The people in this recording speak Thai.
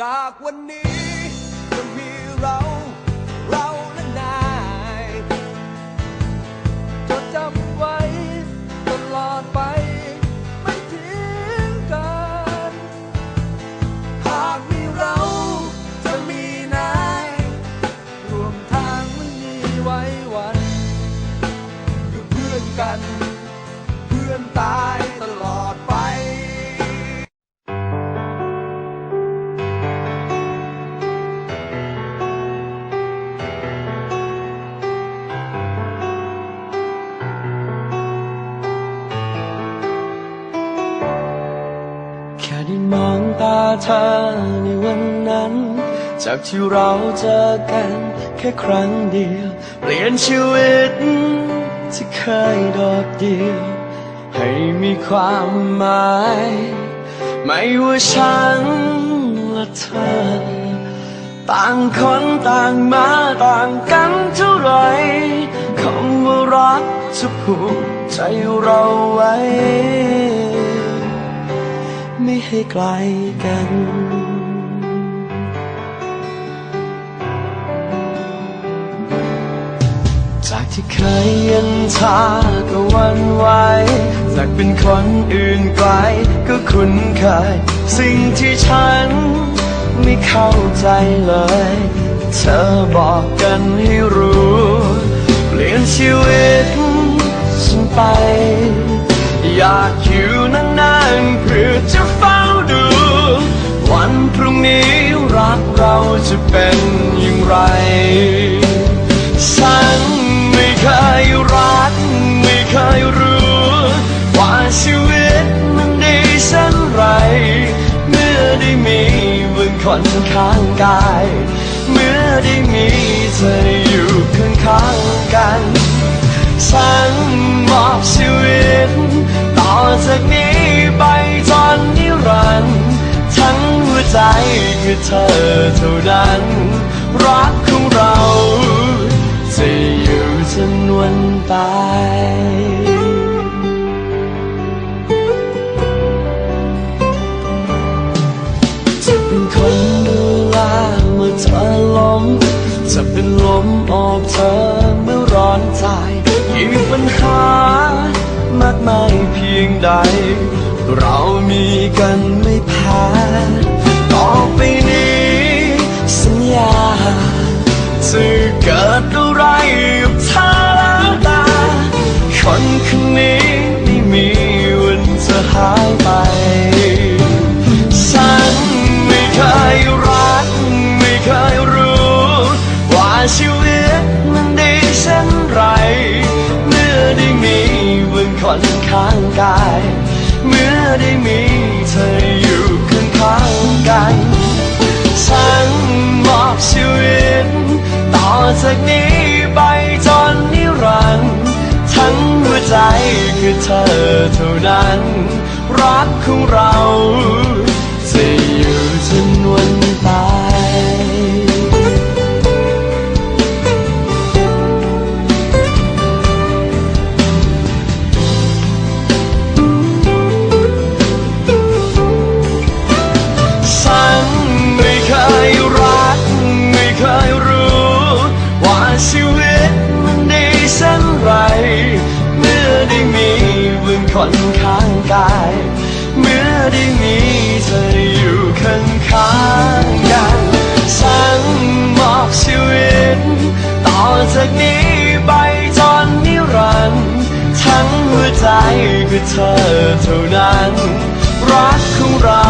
จากวันนี้จะมีเรา ได้มองตาเธอในวันนั้น จากที่เราเจอกันแค่ครั้งเดียว เปลี่ยนชีวิตที่เคยโดดเดี่ยว ให้มีความหมาย ไม่ว่าฉันและเธอ ต่างคนต่างมาต่างกันเท่าไหรคำว่ารักจะผูกใจเราไว้ ให้ไกลกัน จากที่เคยย็นชาก็วันไหวจากเป็นคนอื่นไกลก็คุ้นเคย สิ่งที่ฉันไม่เข้าใจเลย เธอบอกกันให้รู้ เปลี่ยนชีวิตฉันไป อยากอยู่นานๆเพื่อจะฝัน จะเป็นอย่างไร ฉันไม่เคยรัก ไม่เคยรู้ ว่าชีวิตมันดีเช่นไร เมื่อได้มีบนคนข้างกาย เมื่อได้มีเธอ ใจคือเธอเท่านั้น รักของเราจะอยู่จนวันตายจะเป็นคนดูแลเมื่อเธอล้มจะเป็นลมโอบเธอเมื่อร้อนใจยิ่งปัญหามากมายเพียงใด เรามีกันไม่แพ้ จะเกิดอะไรกับเธอแล้วตาคนคนนี้ไม่มีวันจะหายไป ฉันไม่เคยรัก ไม่เคยรู้ ว่าชีวิตมันดีเช่นไร เมื่อได้มีบนคนข้างกาย เมื่อได้มีเธออยู่ข้างข้างๆกัน ฉันมอบชีวิต ต่อจากนี้ไปจนนิรันดร์ทั้งหัวใจคือเธอเท่านั้น รักของเรา ได้มีเธออยู่ข้างข้างกันฉันมอบชีวิต ต่อจากนี้ไปจนนิรันดร์วใจคือเธอเท่านั้น รักของเรา